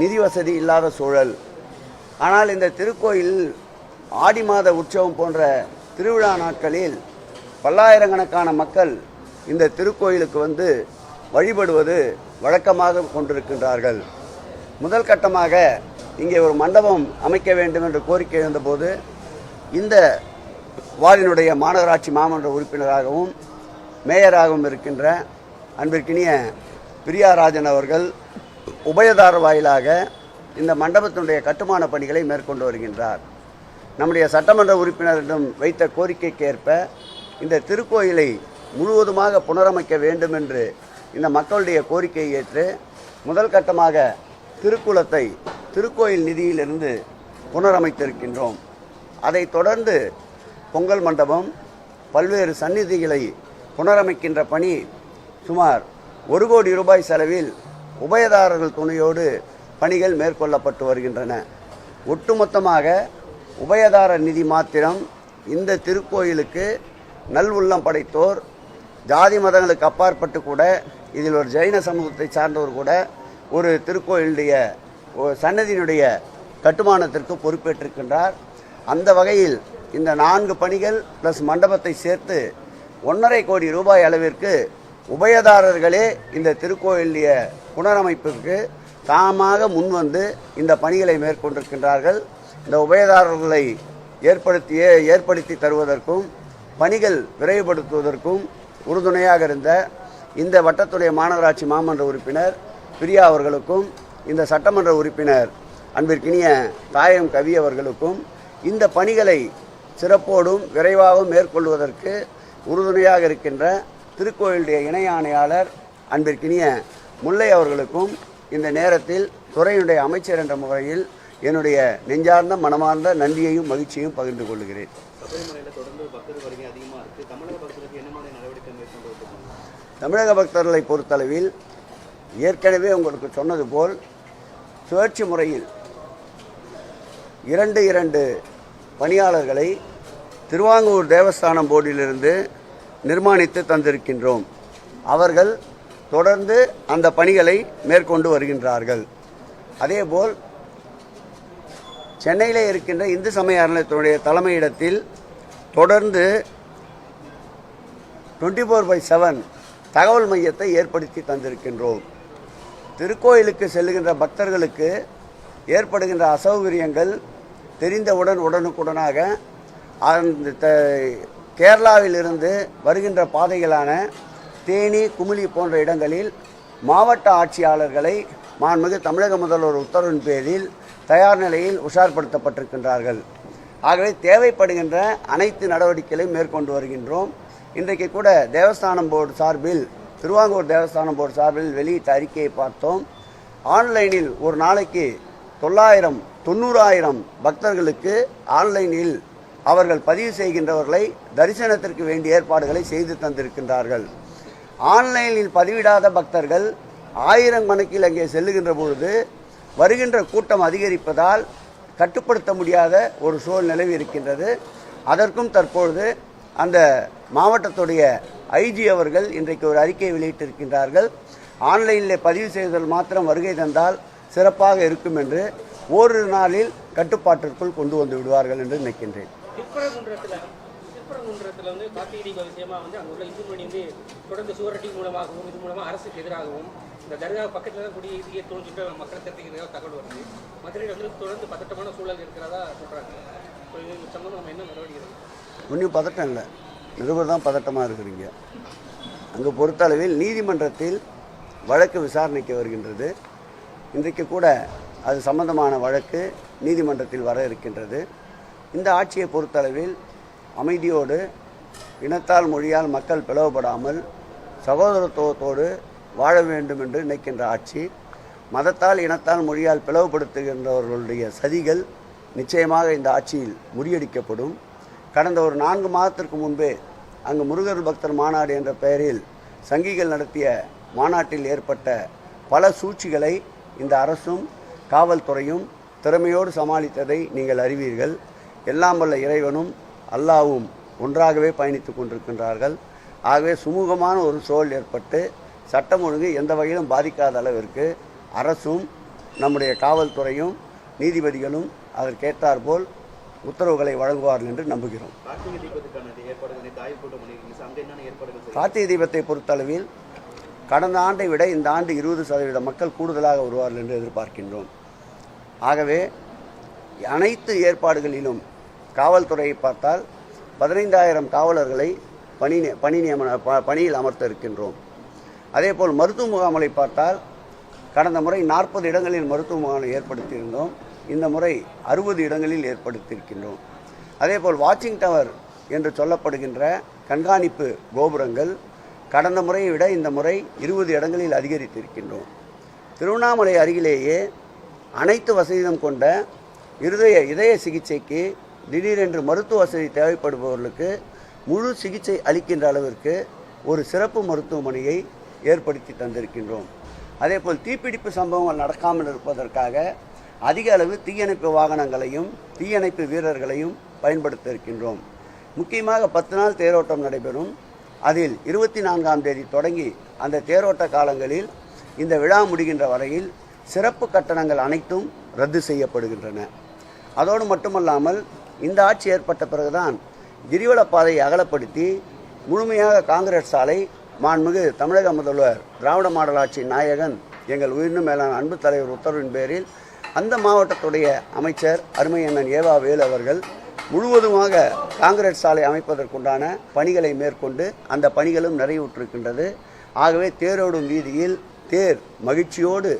நிதி வசதி இல்லாத சூழல். ஆனால் இந்த திருக்கோயில் ஆடி மாத உற்சவம் போன்ற திருவிழா நாட்களில் பல்லாயிரக்கணக்கான மக்கள் இந்த திருக்கோயிலுக்கு வந்து வழிபடுவது வழக்கமாக கொண்டிருக்கின்றார்கள். முதல் கட்டமாக இங்கே ஒரு மண்டபம் அமைக்க வேண்டும் என்று கோரிக்கை இருந்தபோது இந்த வார்டினுடைய மாநகராட்சி மாமன்ற உறுப்பினராகவும் மேயராகவும் இருக்கின்ற அன்பிற்கினிய பிரியாராஜன் அவர்கள் உபயதார வாயிலாக இந்த மண்டபத்தினுடைய கட்டுமான பணிகளை மேற்கொண்டு வருகின்றார். நம்முடைய சட்டமன்ற உறுப்பினரிடம் வைத்த கோரிக்கைக்கு ஏற்ப இந்த திருக்கோயிலை முழுவதுமாக புனரமைக்க வேண்டும் என்று இந்த மக்களுடைய கோரிக்கையை ஏற்று முதல் கட்டமாக திருக்குளத்தை திருக்கோயில் நிதியிலிருந்து புனரமைத்திருக்கின்றோம். அதைத் தொடர்ந்து பொங்கல் மண்டபம் பல்வேறு சந்நிதிகளை புனரமைக்கின்ற பணி சுமார் ஒரு கோடி ரூபாய் செலவில் உபயதாரர்கள் துணையோடு பணிகள் மேற்கொள்ளப்பட்டு வருகின்றன. ஒட்டுமொத்தமாக உபயதார நிதி மாத்திரம் இந்த திருக்கோயிலுக்கு நல்வுள்ளம் படைத்தோர் ஜாதி மதங்களுக்கு அப்பாற்பட்டு கூட இதில் ஒரு ஜெயின சமூகத்தை சார்ந்தவர் கூட ஒரு திருக்கோயிலுடைய சன்னதியினுடைய கட்டுமானத்திற்கு பொறுப்பேற்றிருக்கின்றார். அந்த வகையில் இந்த நான்கு பணிகள் ப்ளஸ் மண்டபத்தை சேர்த்து ஒன்றரை கோடி ரூபாய் அளவிற்கு உபயதாரர்களே இந்த திருக்கோயிலிய புனரமைப்பிற்கு தாமாக முன்வந்து இந்த பணிகளை மேற்கொண்டிருக்கின்றார்கள். இந்த உபயதாரர்களை ஏற்படுத்திய ஏற்படுத்தி தருவதற்கும் பணிகள் விரைவுபடுத்துவதற்கும் உறுதுணையாக இருந்த இந்த வட்டத்துடைய மாநகராட்சி மாமன்ற உறுப்பினர் பிரியா அவர்களுக்கும் இந்த சட்டமன்ற உறுப்பினர் அன்பிற்கினிய தாயம் கவி அவர்களுக்கும் இந்த பணிகளை சிறப்போடும் விரைவாகவும் மேற்கொள்வதற்கு உறுதுணையாக இருக்கின்ற திருக்கோயிலுடைய இணை ஆணையாளர் அன்பிற்கினிய முல்லை அவர்களுக்கும் இந்த நேரத்தில் துறையினுடைய அமைச்சர் என்ற முறையில் என்னுடைய நெஞ்சார்ந்த மனமார்ந்த நன்றியையும் மகிழ்ச்சியையும் பகிர்ந்து கொள்கிறேன். தமிழக பக்தர்களை பொறுத்தளவில் ஏற்கனவே உங்களுக்கு சொன்னது போல் சுழற்சி முறையில் இரண்டு இரண்டு பணியாளர்களை திருவாங்கூர் தேவஸ்தானம் போர்டிலிருந்து நிர்மாணித்து தந்திருக்கின்றோம். அவர்கள் தொடர்ந்து அந்த பணிகளை மேற்கொண்டு வருகின்றார்கள். அதேபோல் சென்னையில் இருக்கின்ற இந்து சமய அறநிலையத்தினுடைய தலைமையிடத்தில் தொடர்ந்து டுவெண்ட்டி ஃபோர் பை செவன் தகவல் மையத்தை ஏற்படுத்தி தந்திருக்கின்றோம். திருக்கோயிலுக்கு செல்லுகின்ற பக்தர்களுக்கு ஏற்படுகின்ற அசௌகரியங்கள் தெரிந்தவுடன் உடனுக்குடனாக அந்த த- கேரளாவிலிருந்து வருகின்ற பாதைகளான தேனி குமிழி போன்ற இடங்களில் மாவட்ட ஆட்சியாளர்களை மாண்புமிகு தமிழக முதல்வர் உத்தரவின் பேரில் தயார் நிலையில் உஷார்படுத்தப்பட்டிருக்கின்றார்கள். ஆகவே தேவைப்படுகின்ற அனைத்து நடவடிக்கைகளையும் மேற்கொண்டு வருகின்றோம். இன்றைக்கு கூட தேவஸ்தானம் போர்டு சார்பில் திருவாங்கூர் தேவஸ்தானம் போர்டு சார்பில் வெளியிட்ட அறிக்கையை பார்த்தோம். ஆன்லைனில் ஒரு நாளைக்கு தொள்ளாயிரம் தொண்ணூறாயிரம் பக்தர்களுக்கு ஆன்லைனில் அவர்கள் பதிவு செய்கின்றவர்களை தரிசனத்திற்கு வேண்டிய ஏற்பாடுகளை செய்து தந்திருக்கின்றார்கள். ஆன்லைனில் பதிவிடாத பக்தர்கள் ஆயிரம் கணக்கில் அங்கே செல்லுகின்ற பொழுது வருகின்ற கூட்டம் அதிகரிப்பதால் கட்டுப்படுத்த முடியாத ஒரு சூழல் நிலவி இருக்கின்றது. அதற்கும் தற்பொழுது அந்த மாவட்டத்துடைய ஐஜி அவர்கள் இன்றைக்கு ஒரு அறிக்கை வெளியிட்டிருக்கின்றார்கள். ஆன்லைனில் பதிவு செய்தல் மாத்திரம் வருகை தந்தால் சிறப்பாக இருக்கும் என்று ஓரிரு நாளில் கட்டுப்பாட்டிற்குள் கொண்டு வந்து விடுவார்கள் என்று நினைக்கின்றேன். திருப்பரங்குன்றத்தில் திருப்பரங்குன்றத்தில் வந்து காப்பீடு விஷயமா வந்து அங்கே உள்ள இந்து மணி வந்து தொடர்ந்து சுவரட்டி மூலமாகவும் இது மூலமாக அரசுக்கு எதிராகவும் இந்த தர்கா பக்கத்தில் தான் குடி இதையே தோன்றிட்டு மக்களை தெரிவிக்கிறதா தகவல் வருது. மதுரையில் வந்து தொடர்ந்து பதட்டமான சூழல் இருக்கிறதா சொல்கிறாங்க இது சம்பந்தம் நம்ம என்ன நடவடிக்கை ஒன்றும் பதட்டம் இல்லை. நிருபர் தான் பதட்டமாக இருக்கிறீங்க. அங்கே பொறுத்தளவில் நீதிமன்றத்தில் வழக்கு விசாரணைக்கு வருகின்றது. இன்றைக்கு கூட அது சம்பந்தமான வழக்கு நீதிமன்றத்தில் வர இருக்கின்றது. இந்த ஆட்சியை பொறுத்தளவில் அமைதியோடு இனத்தால் மொழியால் மக்கள் பிளவுபடாமல் சகோதரத்துவத்தோடு வாழ வேண்டும் என்று நினைக்கின்ற ஆட்சி மதத்தால் இனத்தால் மொழியால் பிளவுபடுத்துகின்றவர்களுடைய சதிகள் நிச்சயமாக இந்த ஆட்சியில் முறியடிக்கப்படும். கடந்த ஒரு நான்கு மாதத்திற்கு முன்பே அங்கு முருகர் பக்தர் மாநாடு என்ற பெயரில் சங்கிகள் நடத்திய மாநாட்டில் ஏற்பட்ட பல சூழ்ச்சிகளை இந்த அரசும் காவல்துறையும் திறமையோடு சமாளித்ததை நீங்கள் அறிவீர்கள். எல்லாம் வல்ல இறைவனும் அல்லாவும் ஒன்றாகவே பயணித்துக் கொண்டிருக்கின்றார்கள். ஆகவே சுமூகமான ஒரு சூழல் ஏற்பட்டு சட்டம் ஒழுங்கு எந்த வகையிலும் பாதிக்காத அளவிற்கு அரசும் நம்முடைய காவல்துறையும் நீதிபதிகளும் அதற்கேற்றாற்போல் உத்தரவுகளை வழங்குவார்கள் என்று நம்புகிறோம். கார்த்திகை தீபத்தை பொறுத்தளவில் கடந்த ஆண்டை விட இந்த ஆண்டு இருபது சதவீத மக்கள் கூடுதலாக வருவார்கள் என்று எதிர்பார்க்கின்றோம். ஆகவே அனைத்து ஏற்பாடுகளிலும் காவல்துறையை பார்த்தால் பதினைந்தாயிரம் காவலர்களை பணி பணி நியமன ப- பணியில் அமர்த்த இருக்கின்றோம் அதேபோல் மருத்துவ முகாம்களை பார்த்தால் கடந்த முறை நாற்பது இடங்களில் மருத்துவ முகாமை ஏற்படுத்தியிருந்தோம். இந்த முறை அறுபது இடங்களில் ஏற்படுத்தியிருக்கின்றோம். அதேபோல் வாட்சிங் டவர் என்று சொல்லப்படுகின்ற கண்காணிப்பு கோபுரங்கள் கடந்த முறையை விட இந்த முறை இருபது இடங்களில் அதிகரித்திருக்கின்றோம். திருவண்ணாமலை அருகிலேயே அனைத்து வசதியும் கொண்ட இருதய இதய சிகிச்சைக்கு திடீரென்று மருத்துவ வசதி தேவைப்படுபவர்களுக்கு முழு சிகிச்சை அளிக்கின்ற அளவிற்கு ஒரு சிறப்பு மருத்துவமனையை ஏற்படுத்தி தந்திருக்கின்றோம். அதேபோல் தீப்பிடிப்பு சம்பவங்கள் நடக்காமல் இருப்பதற்காக அதிக அளவு தீயணைப்பு வாகனங்களையும் தீயணைப்பு வீரர்களையும் பயன்படுத்த இருக்கின்றோம் முக்கியமாக பத்து நாள் தேரோட்டம் நடைபெறும். அதில் இருபத்தி நான்காம் தேதி தொடங்கி அந்த தேரோட்ட காலங்களில் இந்த விழா முடிகின்ற வரையில் சிறப்பு கட்டணங்கள் அனைத்தும் ரத்து செய்யப்படுகின்றன. அதோடு மட்டுமல்லாமல் இந்த ஆட்சி ஏற்பட்ட பிறகுதான் கிரிவல பாதையை அகலப்படுத்தி முழுமையாக காங்கிரஸ் சாலை மாண்புமிகு தமிழக முதல்வர் திராவிட மாடல் ஆட்சி நாயகன் எங்கள் உயிரினும் மேலான அன்பு தலைவர் உத்தரவின் பேரில் அந்த மாவட்டத்துடைய அமைச்சர் அருமையண்ணன் ஏவா வேலு அவர்கள் முழுவதுமாக காங்கிரஸ் சாலை அமைப்பதற்குண்டான பணிகளை மேற்கொண்டு அந்த பணிகளும் நிறைவுற்றிருக்கின்றது. ஆகவே தேரோடும் வீதியில் தேர் மகிழ்ச்சியோடு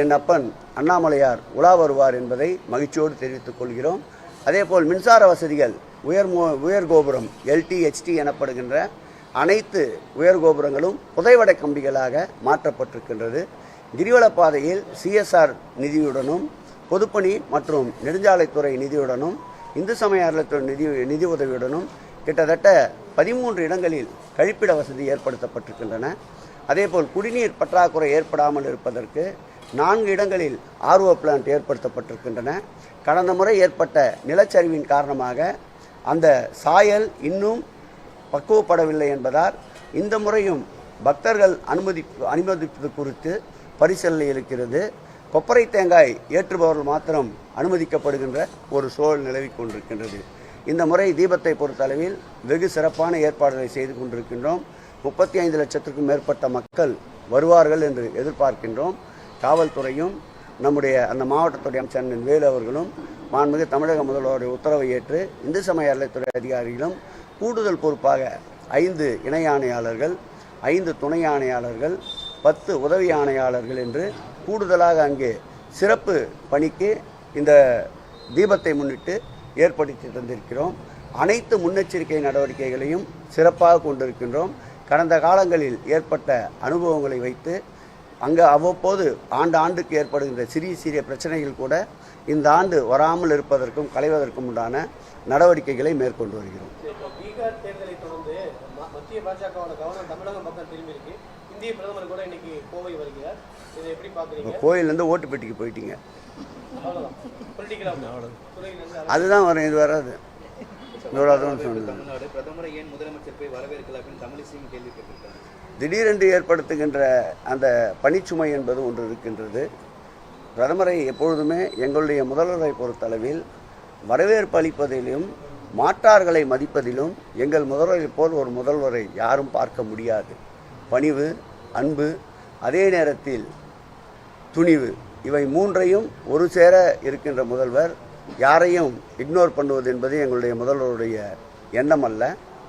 என் அப்பன் அண்ணாமலையார் உலா வருவார் என்பதை மகிழ்ச்சியோடு தெரிவித்துக் கொள்கிறோம். அதேபோல் மின்சார வசதிகள் உயர் மோ- உயர் கோபுரம் எல்டி ஹெச்டி எனப்படுகின்ற அனைத்து உயர் கோபுரங்களும் புதைவடை கம்பிகளாக மாற்றப்பட்டிருக்கின்றது. கிரிவலப் பாதையில் சிஎஸ்ஆர் நிதியுடனும் பொதுப்பணி மற்றும் நெடுஞ்சாலைத்துறை நிதியுடனும் இந்து சமய நிதி நிதி உதவியுடனும் கிட்டத்தட்ட பதிமூன்று இடங்களில் கழிப்பிட வசதி ஏற்படுத்தப்பட்டிருக்கின்றன. அதேபோல் குடிநீர் பற்றாக்குறை ஏற்படாமல் இருப்பதற்கு நான்கு இடங்களில் ஆர்ஓ பிளான்ட் ஏற்படுத்தப்பட்டிருக்கின்றன. கடந்த முறை ஏற்பட்ட நிலச்சரிவின் காரணமாக அந்த சாயல் இன்னும் பக்குவப்படவில்லை என்பதால் இந்த முறையும் பக்தர்கள் அனுமதி அனுமதிப்பது குறித்து பரிசீலனை இருக்கிறது. கொப்பரை தேங்காய் ஏற்றுபவர்கள் மாத்திரம் அனுமதிக்கப்படுகின்ற ஒரு சூழல் நிலவிக் கொண்டிருக்கின்றது. இந்த முறை தீபத்தை பொறுத்தளவில் வெகு சிறப்பான ஏற்பாடுகளை செய்து கொண்டிருக்கின்றோம். முப்பத்தி ஐந்து லட்சத்திற்கும் மேற்பட்ட மக்கள் வருவார்கள் என்று எதிர்பார்க்கின்றோம். காவல்துறையும் நம்முடைய அந்த மாவட்டத்துடைய அமைச்சர் வேலு அவர்களும் மாண்புமிகு தமிழக முதல்வருடைய உத்தரவை ஏற்று இந்து சமய அறநிலையத்துறை அதிகாரிகளும் கூடுதல் பொறுப்பாக ஐந்து இணை ஆணையாளர்கள் ஐந்து துணை ஆணையாளர்கள் பத்து உதவி ஆணையாளர்கள் என்று கூடுதலாக அங்கே சிறப்பு பணிக்கு இந்த தீபத்தை முன்னிட்டு ஏற்படுத்தி தந்திருக்கிறோம். அனைத்து முன்னெச்சரிக்கை நடவடிக்கைகளையும் சிறப்பாக கொண்டிருக்கின்றோம். கடந்த காலங்களில் ஏற்பட்ட அனுபவங்களை வைத்து அங்கே அவ்வப்போது ஆண்டு ஆண்டுக்கு ஏற்படுகின்ற சிறிய சிறிய பிரச்சனைகள் கூட இந்த ஆண்டு வராமல் இருப்பதற்கும் களைவதற்கும் உண்டான நடவடிக்கைகளை மேற்கொண்டு வருகிறோம். பீகார் தேர்தலை தொடர்ந்து மத்திய பாஜகவோட கவனம் தமிழகம் பக்கம் திரும்பி இருக்கு. இந்திய பிரதமர் கூட இன்னைக்கு கோவை வருகிறார். இதை எப்படி பாக்குறீங்க இப்போ கோயிலேருந்து ஓட்டு பெட்டிக்கு போயிட்டீங்க. அதுதான் வரும் இது வராது. இவ்வளோ சொன்னது பிரதமரை ஏன் முதலமைச்சர் போய் வரவேற்கல அப்படின்னு தமிழிசையும் கேள்வி கேட்டிருக்காங்க. திடீரென்று ஏற்படுத்துகின்ற அந்த பணிச்சுமை என்பது ஒன்று இருக்கின்றது. பிரதமரை எப்பொழுதுமே எங்களுடைய முதல்வரை பொறுத்தளவில் வரவேற்பு அளிப்பதிலும் மாற்றார்களை மதிப்பதிலும் எங்கள் முதல்வரை போல் ஒரு முதல்வரை யாரும் பார்க்க முடியாது. பணிவு அன்பு அதே நேரத்தில் துணிவு இவை மூன்றையும் ஒரு சேர இருக்கின்ற முதல்வர். யாரையும் இக்னோர் பண்ணுவது என்பது எங்களுடைய முதல்வருடைய எண்ணம் அல்ல.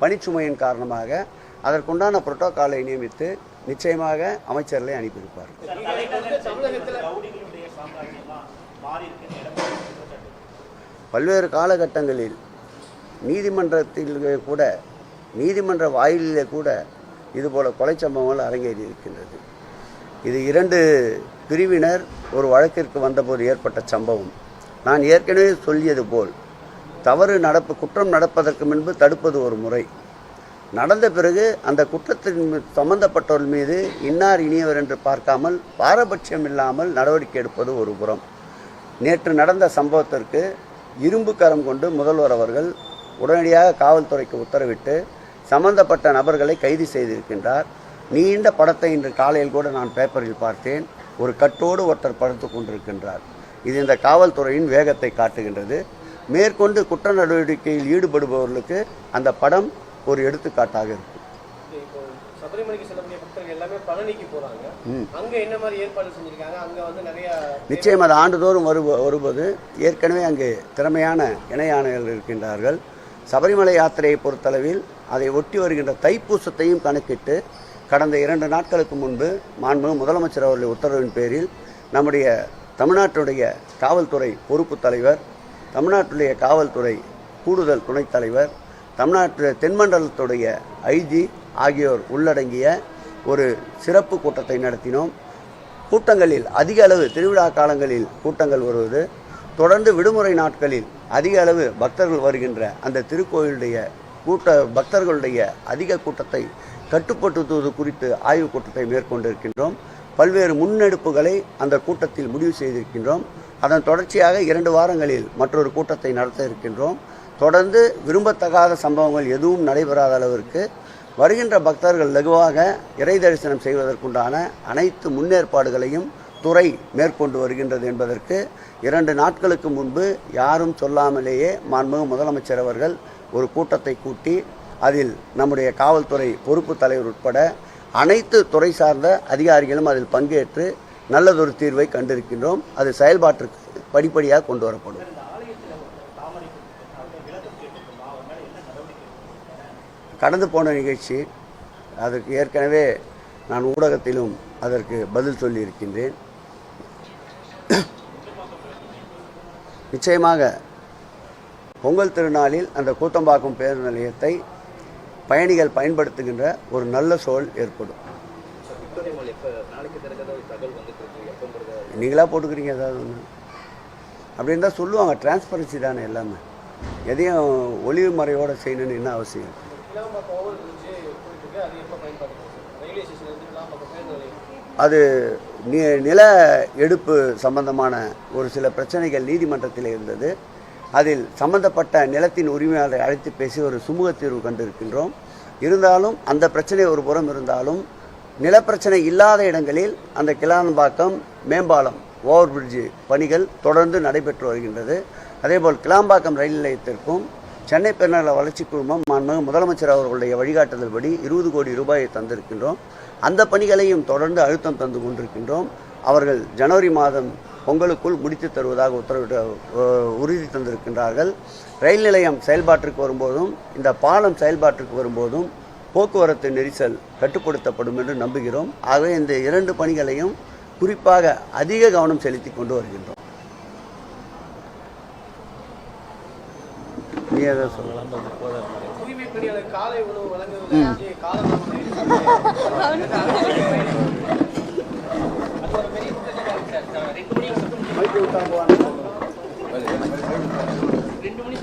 பணிச்சுமையின் காரணமாக அதற்குண்டான புரோட்டோகாலை நியமித்து நிச்சயமாக அமைச்சர்களை அனுப்பியிருப்பார். பல்வேறு காலகட்டங்களில் நீதிமன்றத்தில் கூட நீதிமன்ற வாயிலே கூட இதுபோல கொலை சம்பவங்கள் அரங்கேறி இருக்கின்றது. இது இரண்டு பிரிவினர் ஒரு வழக்கிற்கு வந்தபோது ஏற்பட்ட சம்பவம். நான் ஏற்கனவே சொல்லியது போல் தவறு நடப்பு குற்றம் நடப்பதற்கு முன்பு தடுப்பது ஒரு முறை. நடந்த பிறகு அந்த குற்றத்தின் சம்பந்தப்பட்டவர்கள் மீது இன்னார் இனியவர் என்று பார்க்காமல் பாரபட்சம் இல்லாமல் நடவடிக்கை எடுப்பது ஒரு புறம். நேற்று நடந்த சம்பவத்திற்கு இரும்பு கரம் கொண்டு முதல்வர் அவர்கள் உடனடியாக காவல்துறைக்கு உத்தரவிட்டு சம்பந்தப்பட்ட நபர்களை கைது செய்திருக்கின்றார். நீண்ட படத்தை இன்று காலையில் கூட நான் பேப்பரில் பார்த்தேன். ஒரு கட்டோடு ஒருத்தர் படுத்து கொண்டிருக்கின்றார். இது இந்த காவல்துறையின் வேகத்தை காட்டுகின்றது. மேற்கொண்டு குற்ற நடவடிக்கையில் ஈடுபடுபவர்களுக்கு அந்த படம் ஒரு எடுத்துக்காட்டாக நிறைய நிச்சயம் அது ஆண்டுதோறும் வரு வருவது. ஏற்கனவே அங்கு திறமையான இணையாணைகள் இருக்கின்றார்கள். சபரிமலை யாத்திரையை பொறுத்தளவில் அதை ஒட்டி வருகின்ற தைப்பூசத்தையும் கணக்கிட்டு கடந்த இரண்டு நாட்களுக்கு முன்பு மாண்புமிகு முதலமைச்சர் அவர்களுடைய உத்தரவின் பேரில் நம்முடைய தமிழ்நாட்டுடைய காவல்துறை பொறுப்பு தலைவர் தமிழ்நாட்டுடைய காவல்துறை கூடுதல் துணைத் தலைவர் தமிழ்நாட்டு தென்மண்டலத்துடைய ஐஜி ஆகியோர் உள்ளடங்கிய ஒரு சிறப்பு கூட்டத்தை நடத்தினோம். கூட்டங்களில் அதிக அளவு திருவிழா காலங்களில் கூட்டங்கள் வருவது தொடர்ந்து விடுமுறை நாட்களில் அதிக அளவு பக்தர்கள் வருகின்ற அந்த திருக்கோயிலுடைய கூட்ட பக்தர்களுடைய அதிக கூட்டத்தை கட்டுப்படுத்துவது குறித்து ஆய்வுக் கூட்டத்தை மேற்கொண்டிருக்கின்றோம். பல்வேறு முன்னெடுப்புகளை அந்த கூட்டத்தில் முடிவு செய்திருக்கின்றோம். அதன் தொடர்ச்சியாக இரண்டு வாரங்களில் மற்றொரு கூட்டத்தை நடத்த இருக்கின்றோம். தொடர்ந்து விரும்பத்தகாத சம்பவங்கள் எதுவும் நடைபெறாத அளவிற்கு வருகின்ற பக்தர்கள் லகுவாக இறை தரிசனம் செய்வதற்குண்டான அனைத்து முன்னேற்பாடுகளையும் துறை மேற்கொண்டு வருகின்றது என்பதற்கு இரண்டு நாட்களுக்கு முன்பு யாரும் சொல்லாமலேயே மாண்புமிகு முதலமைச்சர் அவர்கள் ஒரு கூட்டத்தை கூட்டி அதில் நம்முடைய காவல்துறை பொறுப்பு தலைவர் உட்பட அனைத்து துறை சார்ந்த அதிகாரிகளும் அதில் பங்கேற்று நல்லதொரு தீர்வை கண்டிருக்கின்றோம். அது செயல்பாட்டிற்கு படிப்படியாக கொண்டு வரப்படும். கடந்து போன நிகழ்ச்சி அதற்கு ஏற்கனவே நான் ஊடகத்திலும் அதற்கு பதில் சொல்லியிருக்கின்றேன். நிச்சயமாக பொங்கல் திருநாளில் அந்த கூத்தம்பாக்கம் பேருந்து நிலையத்தை பயணிகள் பயன்படுத்துகின்ற ஒரு நல்ல சூழல் ஏற்படும். நீங்களாக நீங்களா போட்டுக்கிறீங்க ஏதாவது ஒன்று அப்படி இருந்தால் சொல்லுவாங்க. டிரான்ஸ்பரன்சி தானே எல்லாமே. எதையும் ஒளிவு மறையோடு செய்யணும்னு என்ன அவசியம்? அது நி- நில எடுப்பு சம்பந்தமான ஒரு சில பிரச்சனைகள் நீதிமன்றத்தில் இருந்தது. அதில் சம்பந்தப்பட்ட நிலத்தின் உரிமையாளரை அழைத்து பேசி ஒரு சுமூக தீர்வு கண்டிருக்கின்றோம். இருந்தாலும் அந்த பிரச்சனை ஒரு புறம் இருந்தாலும் நிலப்பிரச்சனை இல்லாத இடங்களில் அந்த கிளாம்பாக்கம் மேம்பாலம் ஓவர் பிரிட்ஜ் பணிகள் தொடர்ந்து நடைபெற்று வருகின்றது. அதேபோல் கிளாம்பாக்கம் ரயில் நிலையத்திற்கும் சென்னை பெருநகர வளர்ச்சி குழுமம் மாண்புமிகு முதலமைச்சர் அவர்களுடைய வழிகாட்டுதல்படி இருபது கோடி ரூபாயை தந்திருக்கின்றோம். அந்த பணிகளையும் தொடர்ந்து அழுத்தம் தந்து கொண்டிருக்கின்றோம். அவர்கள் ஜனவரி மாதம் பொங்கலுக்குள் முடித்து தருவதாக உத்தரவிட்டு உறுதி தந்திருக்கின்றார்கள். ரயில் நிலையம் செயல்பாட்டிற்கு வரும்போதும் இந்த பாலம் செயல்பாட்டிற்கு வரும்போதும் போக்குவரத்து நெரிசல் கட்டுப்படுத்தப்படும் என்று நம்புகிறோம். ஆகவே இந்த இரண்டு பணிகளையும் குறிப்பாக அதிக கவனம் செலுத்தி கொண்டு வருகின்றோம் நீ எதை சொல்லலாம் தூய்மை பணியாளர் காலை உணவு வழங்குவதில் காலதாமதம் அது ஒரு பெரிய குற்றச்சாட்டு இருக்கு சார் ரெண்டு மணி